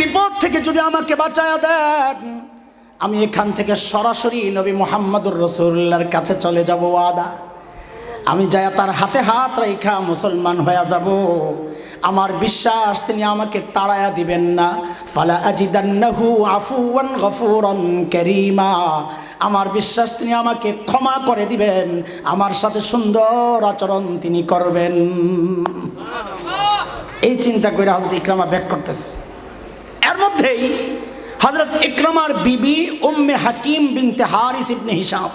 বিপদ থেকে যদি আমাকে বাঁচায়া দেন, আমি এখান থেকে সরাসরি নবী মোহাম্মদুর রসুল্লার কাছে চলে যাব আদা আমি যাই তার হাতে হাত রেখা মুসলমান হয়ে যাব। আমার বিশ্বাস তিনি আমাকে তাড়ায়া দিবেন না। ফালা আজিদান্নাহু আফুয়ান গফুরন করিমা। আমার বিশ্বাস তিনি আমাকে ক্ষমা করে দিবেন। আমার সাথে সুন্দর আচরণ তিনি করবেন। এই চিন্তা করে হজরত ইকরামা ব্যাক করতেছে। মধ্যেই হজরত ইকরামার বিবি উম্মে হাকিম বিনতে হারিস ইবনে হিসাব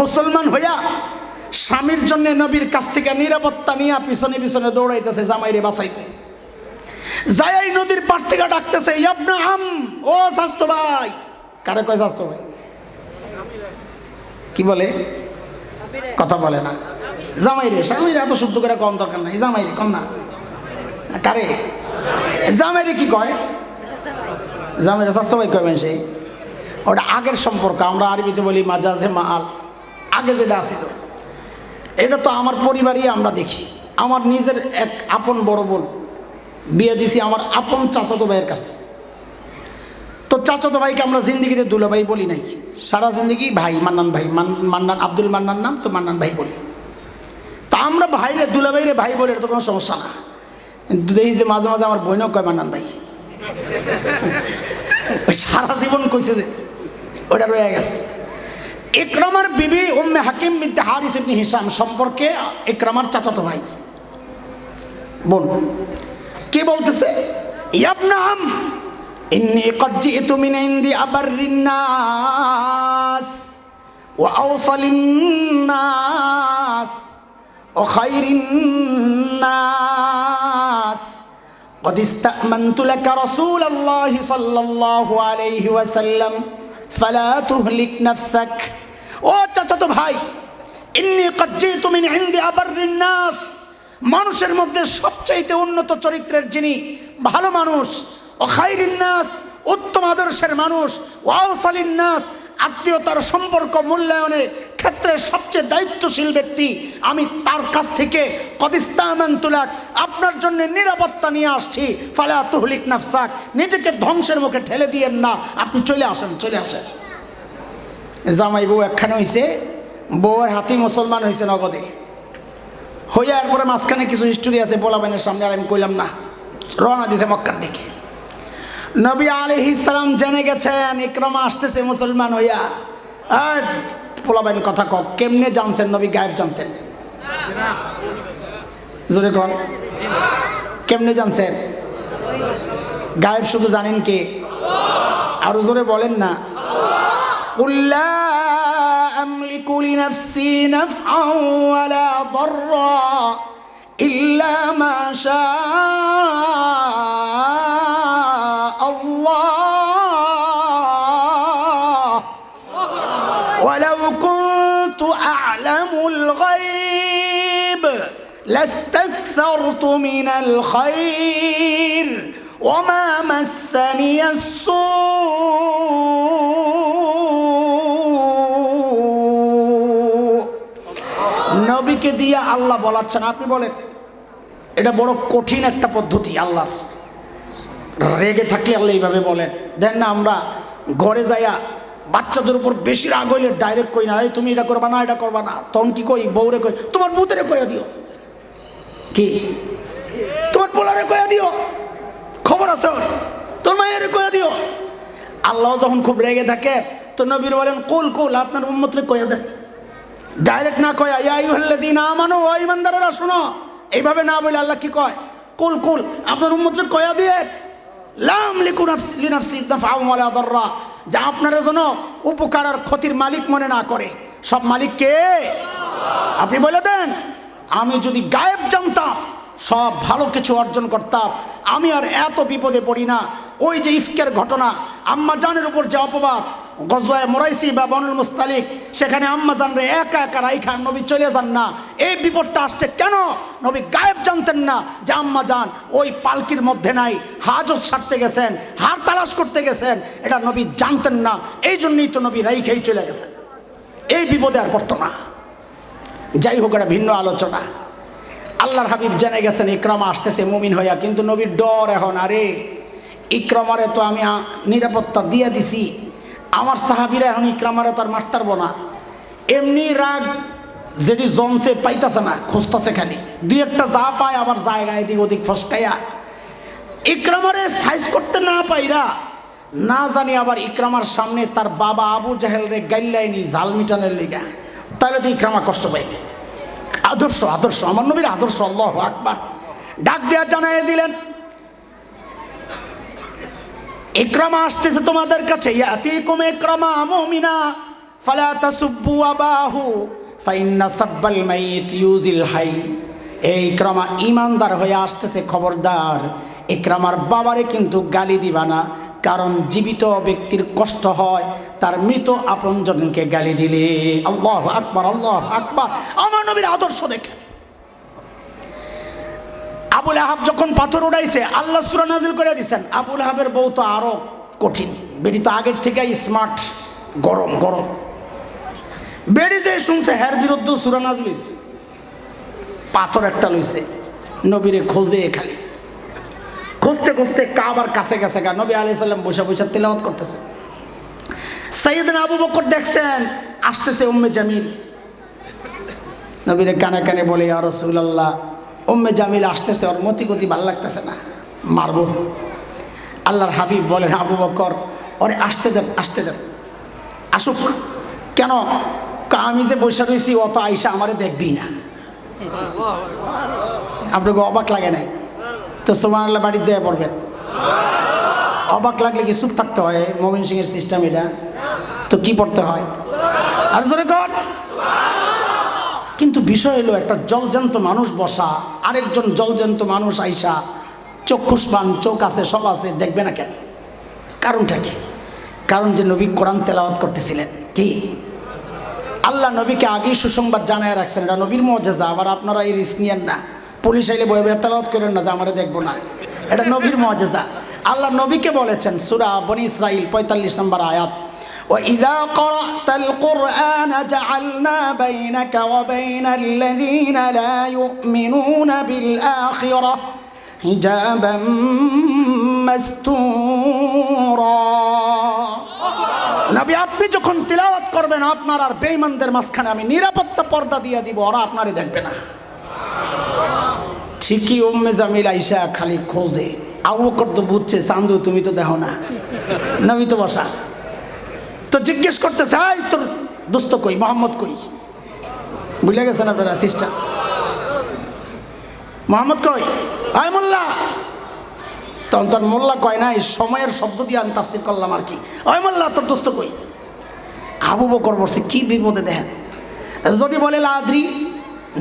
মুসলমান হইয়া স্বামীর জন্য নবীর কাছ থেকে নিরাপত্তা নিয়ে পিছনে পিছনে দৌড়াইতেছে, জামাইরে বাঁচাইতে। যাই নদীর পার থেকে ডাকতেছে আম, ও স্বাস্থ্য ভাই। কারে কয় স্বাস্থ্য ভাই? কি বলে? কথা বলে না। জামাইরে, স্বামীরে এত শুদ্ধ করে কম দরকার নাই, জামাইরে কম না। কারে? জামাইরে কি কয়? জামাইরে স্বাস্থ্য ভাই ওটা আগের সম্পর্ক, আমরা আরবিতে বলি মাজাজে মাল আগে যেটা আসিল এটা তো আমার পরিবারই আমরা দেখি। আমার নিজের এক আপন বড় বোন, বিয়ে দিছি আমার আপন চাচাতো ভাইয়ের কাছে। তো চাচাতো ভাইকে আমরা জিন্দিগিতে দুলাভাই বলি নাই। সারা জিন্দিগি ভাই, মান্নান ভাই, মান- মান্নান, আব্দুল মান্নান নাম তো মান্নান ভাই বলি। তা আমরা ভাইরে দুলাভাইরে ভাই বলে, এটা তো কোনো সমস্যা না। দেখি যে মাঝে মাঝে আমার বইনও কয় মানান ভাই। সারা জীবন কইছে যে ওটা রয়ে গেছে। ইকরামার বিবি উম্মে হাকিম বিনতে হারিস ইবনি হিসাম সম্পর্কে ইকরামার চাচাতো ভাই। বোন, কে বলতেছে? ইয়াবনাম, ইন্নি কদ জিতু মিন ইনদি আবাররিন নাস ওয়া وخير الناس قد استأمنت لك رسول الله صلى الله عليه وسلم فلا تهلك نفسك ও চাচাতো ভাই ইন্নি قد جئت من عند أبر الناس মানুষের মধ্যে সবচাইতে উন্নত চরিত্রের যিনি ভালো মানুষ ও খাইরিন নাস উত্তম আদর্শের মানুষ ওয়াউসালিন নাস আত্মীয়তার সম্পর্ক মূল্যায়নের ক্ষেত্রে সবচেয়ে দায়িত্বশীল ব্যক্তি আমি তার কাছ থেকে কদিস্তামান তুলাক, আপনার জন্য নিরাপত্তা নিয়ে আসছি। ফালা তুহলিক নাফসাক, নিজেকে ধ্বংসের মুখে ঠেলে দিয়েন না। আপনি চলে আসেন চলে আসেন। জামাই বউ একখানে হয়েছে বউয়ের হাতি মুসলমান হয়েছে নগদে। হইয়া এরপরে মাঝখানে কিছু হিস্টোরি আছে পোলাবেনের সামনে আর আমি কইলাম না। রওনা দিছে মক্কার দিকে। নবী আলহি সালাম জেনে গেছেন ইকরমা আসতেছে মুসলমান হইয়া আর পোলাবেন কথা কক কেমনে জানছেন নবী গায়েব জানতেন জোরে কন কেমনে জানছেন গায়েব শুধু জানেন কে আরো জোরে বলেন না قل لا أملك لنفسي نفعا ولا ضرا إلا ما شاء الله ولو كنت أعلم الغيب لاستكثرت من الخير وما مسني السوء নবীকে দিয়ে আল্লাহ বলাচ্ছেন আপনি বলেন এটা বড় কঠিন একটা পদ্ধতি আল্লাহর রেগে থাকলে আল্লাহ এইভাবে বলেন। দেন না, আমরা ঘরে যাইয়া বাচ্চাদের উপর বেশি রাগ হইলে ডাইরেক্ট কই না তুমি এটা করবা না, এটা করবা না। তখন কি কই? বউরে কই, তোমার বুতেরে কইয়া দিও। কি? তোমার পোলারে কইয়া দিও। খবর আছে ওর। তোর মায়ের কইয়া দিও। আল্লাহ যখন খুব রেগে থাকে তো নবীর বলেন, কুল কুল, আপনার উম্মতরে কইয়া দেন। ডাইরেক্ট না কয় ইয়া আইয়ুহাল্লাযীনা আমানু, ও ঈমানদারেরা, শুনো। এইভাবে না বলে আল্লাহ কি কয়? কুল কুল, আপনার উম্মতরে কয়া দিয়ে লাম লিকু নাফসি লিনাফসি দাফআউ ওয়ালা যা আপনারা যেন উপকার আর ক্ষতির মালিক মনে না করে। সব মালিক কে? আপনি বলে দেন, আমি যদি গায়েব জানতাম, সব ভালো কিছু অর্জন করতাম, আমি আর এত বিপদে পড়ি না। ওই যে ইফকের ঘটনা, আম্মা জানের উপর যে অপবাদ গজওয়ায় মোরাইসি বা বনুল মুস্তালিক, সেখানে আম্মা জানরে একা একা রাইখা নবী চলে যান না। এই বিপদটা আসছে কেন? নবী গায়েব জানতেন না যে আম্মা যান ওই পালকির মধ্যে নাই, হাজত সারতে গেছেন, হার তালাশ করতে গেছেন, এটা নবী জানতেন না। এই জন্যই তো নবী রাইখেই চলে গেছেন এই বিপদে আর পড়তো না। যাই হোক, এটা ভিন্ন আলোচনা। আল্লাহর হাবিব জেনে গেছেন, ইকরামা আসতেছে, মুমিন হইয়া, কিন্তু নবীর ডর এখন। আরে, ইকরামারে তো আমি নিরাপত্তা দিয়ে দিছি। আমার সাহাবিরা এখন ইকরামারে তো আর মারতে পারব না। এমনি রাগ যেটি জমছে পাইতাছে না, খুঁজতাছে খালি। দুই একটা যা পায় আবার জায়গায় এদিক ওদিক ফসকাইয়া। ইকরামারে সাইজ করতে না পাইরা না জানি আবার ইকরামার সামনে তার বাবা আবু জাহেল রে গাইল্লাইনি জাল মিটানের লিগা। তাহলে তো ইকরামা কষ্ট পাইবে। আদর্শ আদর্শ, আমার নবীর আদর্শ, আল্লাহ আকবার। ডাক দেওয়া জানাই দিলেন ইকরামা আসতেছে তোমাদের কাছে তাসুব্বু আবাহু ইউজিল হাই। ইমানদার হয়ে আসতেছে, খবরদার। ইকরামার বাবারে কিন্তু গালি দিবা না, কারণ জীবিত ব্যক্তির কষ্ট হয়, তার মৃত আপনজনকে গালি দিলে। আল্লাহ আকবার আল্লাহ আকবার। আমার নবীর আদর্শ দেখে। আবুল আহাব যখন পাথর উড়াইছে, আল্লাহ সুরা নাজিল করে দিছেন, আবুল আহাবের বউ তো আরও কঠিন। বেটি তো আগের থেকে স্মার্ট গরম গরম। বেড়ি যে শুনছে হ্যার বিরুদ্ধে সুরা নাজিল পাথর একটা লইছে, নবীরে খোঁজে খালি। খুঁজতে খুঁজতে কাবার কাছে গেছে গা, নবী আলি সাল্লাম বসে বসে তেলাওয়াত করতেছে। সৈয়দিন আবু বকর দেখছেন, আসতেছে উম্মে জামিল। নবীরে কানে কানে বলে আর রসুল্লাহ উম্মে জামিল আসতেছে, ওর মতি গতি ভালো লাগতেছে না। মারবো। আল্লাহর হাবিব বলেন, আবু বকর, ওরে আসতে দেন আসতে দেন। আসুক। কেন? আমি যে বসে রয়েছি অত আইসা আমারে দেখবি না। আপনাকে অবাক লাগে নাই? তো সোমান আল্লাহ বাড়িতে যেয়ে পড়বেন। অবাক লাগলে কি চুপ থাকতে হয়? মোমিন সিং এর সিস্টেম এটা। তো কি পড়তে হয়? আর জোরে কর। কিন্তু বিষয় হলো একটা জলজান্ত মানুষ বসা, আরেকজন জলজান্ত মানুষ আইসা চক্ষুষ্মান চোখ আছে, সব আছে, দেখবে না কেন? কারণটা কি? কারণ যে নবী কোরআন তেলাওয়াত করতেছিলেন। কি? আল্লাহ নবীকে আগেই সুসংবাদ জানায় রাখছেন, এটা নবীর মজেজা আবার আপনারা এই রিস্ক নিয়েন না। পুলিশ আইলে বয়ে তেলাওয়াত করেন না যে আমরা দেখব না। এটা নবীর মজেজা আল্লাহ নবীকে বলেছেন, সুরা বনি ইসরাইল পঁয়তাল্লিশ নম্বর আয়াত وإذا قرأت القرآن جعلنا بينك وبين الذين لا يؤمنون بالآخرة حجابا مستورا নবী আপনি যখন তিলাওয়াত করবেন আপনার আর বেঈমানদের মাঝখানে আমি নিরাপত্তা পর্দা দিয়ে দিব ওরা আপনারই দেখবে না ঠিকই উম্মে জামিল আইসা খালি খোঁজে আবু বকর তো বুঝছে চান্দু তুমি তো দেখো না নবী তো বসা তো জিজ্ঞেস করতে চাই তোর দোস্ত কই? মোহাম্মদ কই? বুঝলে গেছেন আপনারা সিস্টার মোহাম্মদ কই? আয় মোল্লা। তখন তোর মোল্লা কয় নাই, সময়ের শব্দ দিয়ে আমি তাফসির করলাম আর কি। ওই মোল্লা, তোর দোস্ত কই? আবু বকর বসে কি বিপদে দেখেন? যদি বলে লাদ্রি,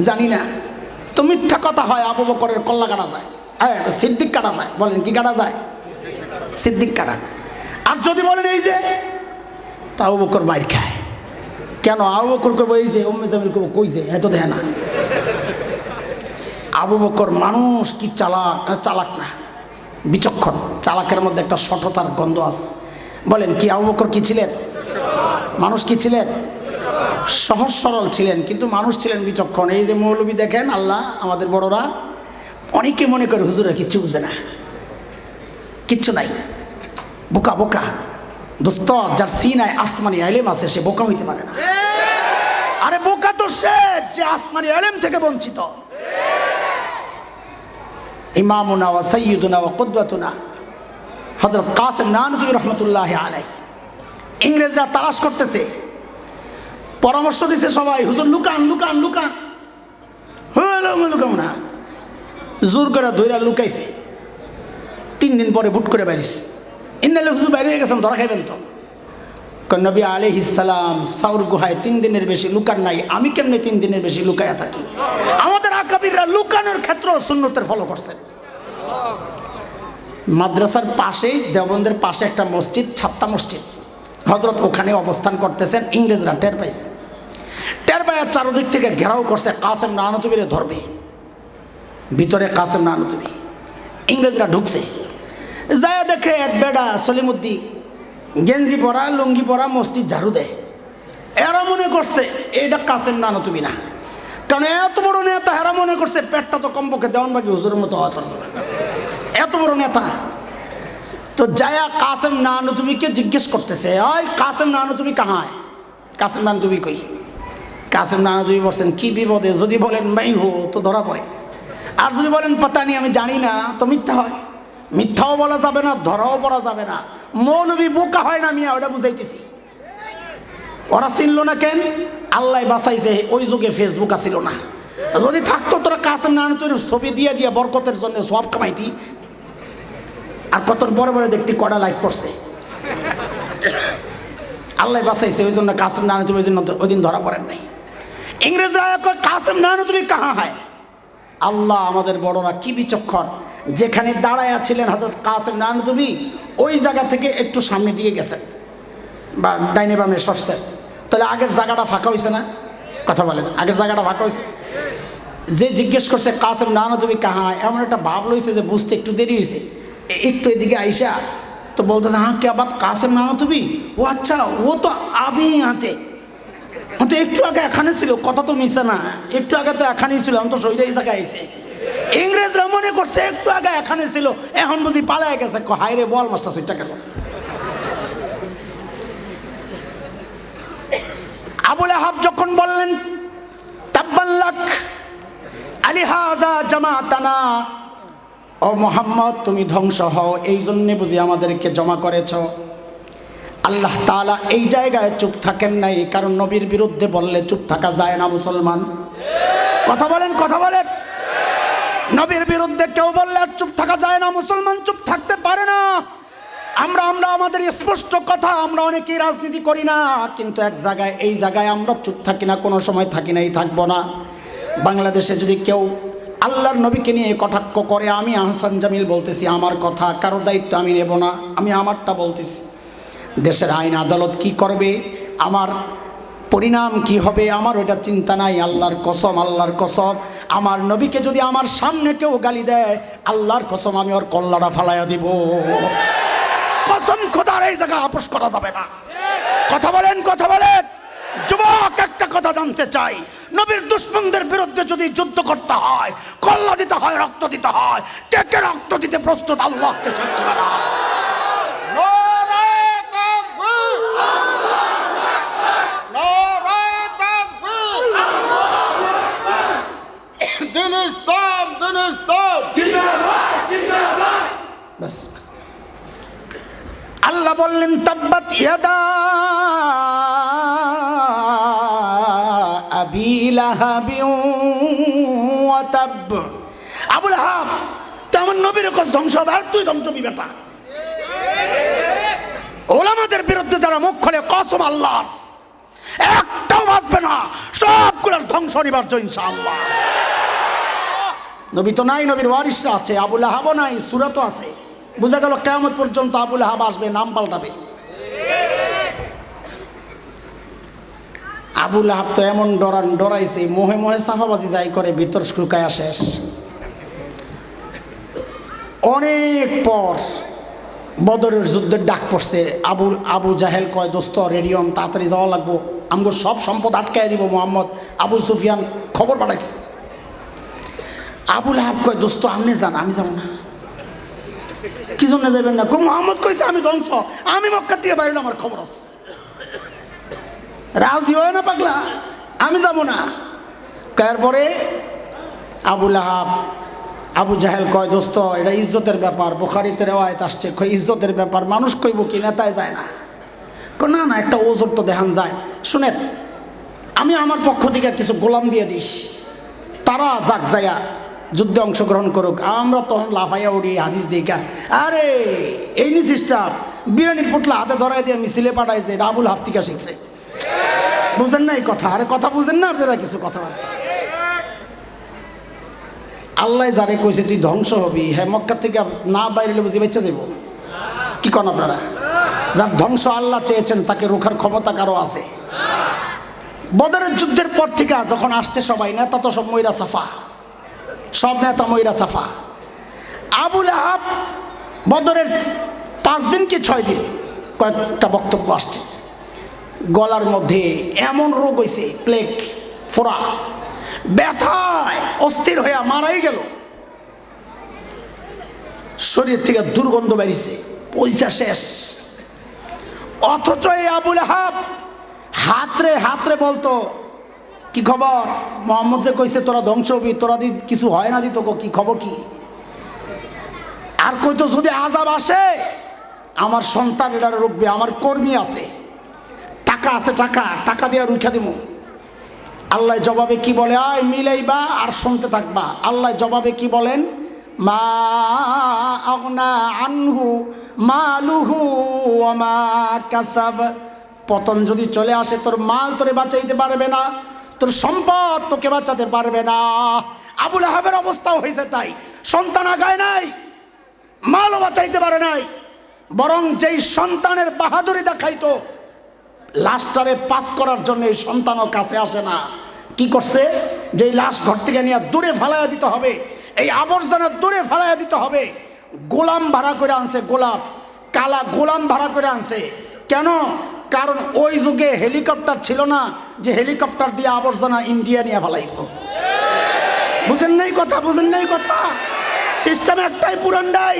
জানি না। তো মিথ্যা কথা হয়, আবু বকরের কল্লা কাটা যায়। হ্যাঁ সিদ্দিক কাটা যায়। বলেন, কি কাটা যায়? সিদ্দিক কাটা যায়। আর যদি বলেন, এই যে তা আবু বকর মাইর খায়। কেন? আবু বকর কবে এই যে জামিল কবে কইছে এত দেয় না। আবু বকর মানুষ কি চালাক? চালাক না। বিচক্ষণ। চালাকের মধ্যে একটা সঠতার গন্ধ আছে। বলেন, কি আবু বকর কি ছিলেন? মানুষ কি ছিলেন? সহজ সরল ছিলেন, কিন্তু মানুষ ছিলেন বিচক্ষণ। এই যে মৌলবী দেখেন, আল্লাহ, আমাদের বড়রা, অনেকে মনে করে, হুজুরা কিচ্ছু বুঝে না। কিচ্ছু নাই। বোকা বোকা। দোস্ত, যার সিনায় আসমানি আলেম আছে, সে বোকা হইতে পারে না। আরে বোকা তো সে যে আসমানি আলেম থেকে বঞ্চিত। ইমামুনা ওয়া সৈয়দুনা ওয়া কুদ্ওয়াতুনা। হজরত কাসেম নানতুবি রহমতুল্লাহ আলাই ইংরেজরা তালাশ করতেছে। পরামর্শ দিছে সবাই, হুজুর, লুকান লুকান লুকান। হলো লুকাম না জোর করে ধৈরা লুকাইছে। তিন দিন পরে বুট করে বাইরিস ইন্নালে হুজুর বাইরে গেছেন, ধরা খাইবেন তো। কয় নবী আলি ইসালাম সাউর গুহায় তিন দিনের বেশি লুকান নাই, আমি কেমনে তিন দিনের বেশি লুকায়া থাকি? আমাদের আকাবিররা লুকানোর ক্ষেত্র সুন্নতের ফলো করছেন মাদ্রাসার পাশেই, দেওবন্দের পাশে একটা মসজিদ, ছাত্তা মসজিদ। হজরত ওখানে অবস্থান করতেছেন, ইংরেজরা টের পাইছে। টের পাইয়া চারোদিক থেকে ঘেরাও করছে, কাসেম নানতুবিরে ধরবে। ভিতরে কাসেম নানতুবি। ইংরেজরা ঢুকছে। যায় দেখে এক বেডা সলিমুদ্দি, গেঞ্জি পরা, লুঙ্গি পরা, মসজিদ ঝাড়ু দেয়। এরা মনে করছে এইটা কাসেম নানতুবি না। কারণ এত বড় নেতা এরা মনে করছে, পেটটা তো কমপক্ষে দেওয়ান বাকি হুজুরের মতো হওয়া। এত বড় নেতা। তো জায়া কাসেম নানু তুমি কে জিজ্ঞেস করতেছে ওই কাসেম নানু তুমি কাহায়? কাসেম নানু তুমি কই? কাসেম নানু তুমি বলছেন, কি বিপদে? যদি বলেন মাই হো তো ধরা পড়ে। আর যদি বলেন পাতানি আমি জানি না, তো মিথ্যা হয়। মিথ্যাও বলা যাবে না, ধরাও পড়া যাবে না। মৌলবি বোকা হয় না মিয়া ওটা বুঝাইতেছি। ওরা চিনল না কেন? আল্লাহ বাঁচাইছে, ওই যুগে ফেসবুক আসিল না। যদি থাকতো তোরা কাসেম নানু তোর ছবি দিয়ে দিয়ে বরকতের জন্য সব কামাইতি। আর কত বড় বড় দেখতে কড়া লাইক পড়ছে। আল্লাহ বাঁচাইছে, ওই জন্য কাসেম তুমি ওই জন্য ওই দিন ধরা পড়েন নাই। ইংরেজরা কাসেম নানু তুমি কাহা হয়? আল্লাহ আমাদের বড়রা কি বিচক্ষণ? যেখানে দাঁড়ায় ছিলেন হজরত কাসেম নানু তুমি ওই জায়গা থেকে একটু সামনে দিয়ে গেছেন বা ডাইনে বামে সরছেন তাহলে আগের জায়গাটা ফাঁকা হয়েছে না? কথা বলেন, আগের জায়গাটা ফাঁকা হয়েছে যে জিজ্ঞেস করছে, কাসেম না না তুমি কাহা এমন একটা ভাব লইছে যে বুঝতে একটু দেরি হয়েছে একটু এদিকে আইসা তো বলতেছে হ্যাঁ কে আবার কাসেম না না তুমি ও আচ্ছা ও তো আবি হাতে। তো একটু আগে এখানে ছিল কথা তো মিশে না। একটু আগে তো এখানেই ছিল এখন তো শরীরে জায়গায় আইছে। ইংরেজরা মনে করছে একটু আগে এখানে ছিল এখন বুঝি পালায় গেছে। ক, হায় রে বল মাস্টার সুইটটা গেল আবুল আহাব যখন বললেন তাব্বাল্লাক আলিহাজা জামাতানা ও মোহাম্মদ তুমি ধ্বংস হও। এই জন্যে বুঝি আমাদেরকে জমা করেছ। আল্লাহ তাআলা এই জায়গায় চুপ থাকেন নাই, কারণ নবীর বিরুদ্ধে বললে চুপ থাকা যায় না মুসলমান। কথা বলেন কথা বলেন। নবীর বিরুদ্ধে কেউ বললে আর চুপ থাকা যায় না মুসলমান, চুপ থাকতে পারে না। আমরা আমরা, আমাদের স্পষ্ট কথা, আমরা অনেকেই রাজনীতি করি না, কিন্তু এক জায়গায়, এই জায়গায় আমরা চুপ থাকি না, কোনো সময় থাকি নাই থাকব না। বাংলাদেশে যদি কেউ আল্লাহর নবীকে নিয়ে কটাক্ষ করে, আমি আহসান জামিল বলতেছি, আমার কথা, কারোর দায়িত্ব আমি নেব না, আমি আমারটা বলতেছি। দেশের আইন আদালত কি করবে? আমার পরিণাম কি হবে? আমার ওইটা চিন্তা নাই। আল্লাহর কসম আল্লাহর কসম। আমার নবীকে যদি আমার সামনে কেউ গালি দেয়, আল্লাহর কসম আমি ওর কল্লাটা ফালাইয়া দিব। কসম খোদার এই জায়গা আপোষ করা যাবে না। কথা বলেন কথা বলেন। যুবক, একটা কথা জানতে চাই। নবীর দুশ্মনদের বিরুদ্ধে যদি যুদ্ধ করতে হয়, কল্লা দিতে হয়, রক্ত দিতে হয়, কে কে রক্ত দিতে প্রস্তুত? আল্লাহকে সাক্ষী দিন ইসলাম দিন ইসলাম বাস বাস। আল্লাহ বললেন তাব্বাত ইয়াদা আবি লাহাবি ওয়া তাব। আবুল হাব তুই আমার নবীর কাছে ধ্বংস হবে আর তুই ধ্বংস হবি বেটা। ওলামাদের বিরুদ্ধে যারা মুখ খোলে কসম আল্লাহ একটাও বাঁচবে না সবগুলোর ধ্বংস অনিবার্য ইনশাআল্লাহ। নবী তো নাই, নবীর ওয়ারিসরা আছে, আবুল আহাবও নাই, সুরাতও আছে। বোঝা গেল কেমন পর্যন্ত আবুল আহাব আসবে, নাম পাল্টাবে। আবুল আহাব তো এমন ডরান ডরাইছে, মোহে মোহে সাফাবাজি যাই করে, ভিতর শুকায়া শেষ। অনেক পর বদরের যুদ্ধের ডাক পড়ছে, আবু আবু জাহেল কয়, দোস্ত রেডিয়ন তাড়াতাড়ি যাওয়া লাগবো। আমগো সব সম্পদ আটকায় দিব, মোহাম্মদ আবু সুফিয়ান খবর পাঠাইছে। আবুল আহাব কয়, দোস্ত, আপনি যান, আমি যাব না। কি জন্য যাবেন না? কো মোহাম্মদ কইছে, আমি ধ্বংস, আমি মক্কা দিয়ে বাইরে আমার খবর আছে। রাজি হয় না পাগলা, আমি যাব না। কয়ার পরে আবুল আহাব, আবু জাহেল কয়, দোস্ত, এটা ইজ্জতের ব্যাপার, বুখারিতে রেওয়ায়ত আসছে। ইজ্জতের ব্যাপার, মানুষ কইব কি, নেতায় যায় না। না না, একটা ওজোর তো দেখান যায়। শুনেন, আমি আমার পক্ষ থেকে কিছু গোলাম দিয়ে দিস তারা যাক যায়া যুদ্ধে অংশগ্রহণ করুক, আমরা তখন লাফাইয়া উড়ি হাদিস দিকা আরে, এই নি সিস্টার বিরিয়ানির পুটলা হাতে ধরাই দিয়ে মিছিলে পাঠাইছে আবুল হাফতিকা শিখছে। বুঝেন না এই কথা, আরে কথা বুঝেন না আপনারা কিছু কথাবার্তা। আল্লাহ যারে কইছে তুই ধ্বংস হবি হ্যাঁ মক্কা থেকে না বাইরে বুঝি বেঁচে যাব কি কন আপনারা? যার ধ্বংস আল্লাহ চেয়েছেন, তাকে রোখার ক্ষমতা কারও আছে। বদরের যুদ্ধের পর থেকে যখন আসছে সবাই, নেতা তো সব ময়রা সাফা। সব নেতা ময়রা সাফা। আবুল আহাব বদরের পাঁচ দিন কি ছয় দিন কয়েকটা বক্তব্য আসছে। গলার মধ্যে এমন রোগ হয়েছে প্লেগ, ফোড়া। ব্যথায় অস্থির হয়ে মারাই গেল। শরীর থেকে দুর্গন্ধ বেরিয়েছে, পয়সা শেষ। অথচ এই আবুল হাব হাতরে হাতরে বলতো কি খবর? মোহাম্মদ যে কইছে, তোরা ধ্বংস হবি, তোরা দি কিছু হয় না দি দিত কি খবর কি? আর কইতো, যদি আজাব আসে, আমার সন্তান এটা রুখবে, আমার কর্মী আছে, টাকা আছে, টাকা টাকা দিয়ে রুখা দিব আল্লাহ জবাবে কি বলে, আয়, মিলাইবা আর শুনতে থাকবা। আল্লাহ জবাবে কি বলেন, মা আনহু মালুহু মা কাসাব। পতন যদি চলে আসে, তোর মাল তোরে বাঁচাইতে পারবে না। তোর সম্পদ তোকে বাঁচাতে পারবে না। আবুল আহাবের অবস্থাও হয়েছে তাই। সন্তান আগায় নাই, মালও বাঁচাইতে পারে নাই। বরং যেই সন্তানের বাহাদুরি দেখাইতো, লাশটারে পাস করার জন্য এই সন্তানও কাছে আসে না। কি করছে? যেই লাশ ঘর থেকে নিয়ে দূরে ফেলাইয়া দিতে হবে, এই আবর্জনা দূরে ফেলাইয়া দিতে হবে। গোলাম ভাড়া করে আনছে গোলাপ, কালা গোলাম ভাড়া করে আনছে। কেন? কারণ ওই যুগে হেলিকপ্টার ছিল না যে হেলিকপ্টার দিয়ে আবর্জনা ইন্ডিয়া নিয়ে ফেলাইব। বুঝেন নাই কথা, বুঝেন নাই কথা? সিস্টেম একটাই পুরানটাই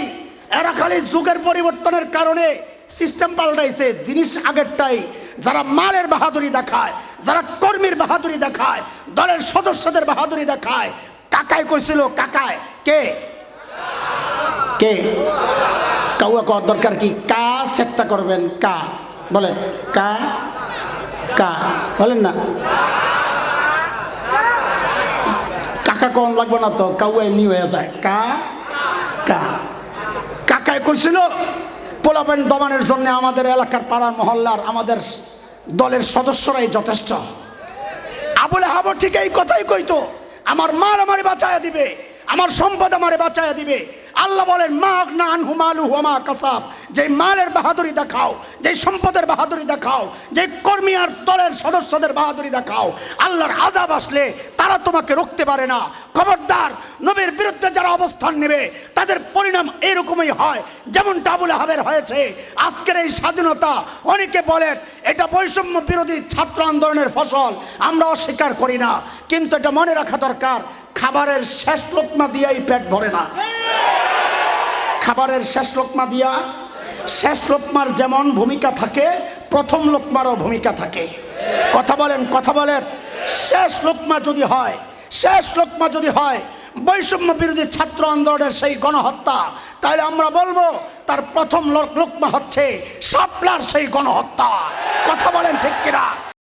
এরা খালি যুগের পরিবর্তনের কারণে সিস্টেম পাল্টাইছে, জিনিস আগেরটাই। যারা মালের বাহাদুরি দেখায়, যারা কর্মীর বাহাদুরি দেখায়, দলের সদস্যদের বাহাদুরি দেখায় কাকায় কইছিল কাকায় কে? কে? কাউয়া কর দরকার কি? কা সেটটা করবেন, কা। বলেন। কা? কা। বলেন না। কাকা কম লাগবে না তো? কাউ এমনি হয়ে যায়। কা? কা। কাকায় করছিল পোলাপেন দমানের জন্য আমাদের এলাকার পাড়ার মহল্লার আমাদের দলের সদস্যরাই যথেষ্ট। আবুল হাবর ঠিক এই কথাই কইতো, আমার মাল আমারে বাঁচায়া দিবে, আমার সম্পদ আমারে বাঁচায়া দিবে আল্লাহ বলেন মাগ না আনহু মালু হুমা কাসাব। যে মালের বাহাদুরি দেখাও যে সম্পদের বাহাদুরি দেখাও যে কর্মী আর দলের সদস্যদের বাহাদুরি দেখাও, আল্লাহর আজাব আসলে তারা তোমাকে রুখতে পারে না। খবরদার, নবীর বিরুদ্ধে যারা অবস্থান নেবে, তাদের পরিণাম এরকমই হয় যেমন টাবুল হাবের হয়েছে। আজকের এই স্বাধীনতা অনেকে বলেন এটা বৈষম্য বিরোধী ছাত্র আন্দোলনের ফসল, আমরা অস্বীকার করি না। কিন্তু এটা মনে রাখা দরকার, খাবারের শেষ লোকমা দিয়েই পেট ভরে না। খাবারের শেষ লোকমা দিয়া, শেষ লোকমার যেমন ভূমিকা থাকে, প্রথম লোকমারও ভূমিকা থাকে। কথা বলেন কথা বলেন। শেষ লোকমা যদি হয়, শেষ লোকমা যদি হয়, বৈষম্য বিরোধী ছাত্র আন্দোলনের সেই গণহত্যা, তাহলে আমরা বলব, তার প্রথম লোকমা হচ্ছে সাপলার সেই গণহত্যা। কথা বলেন ঠিক কিনা?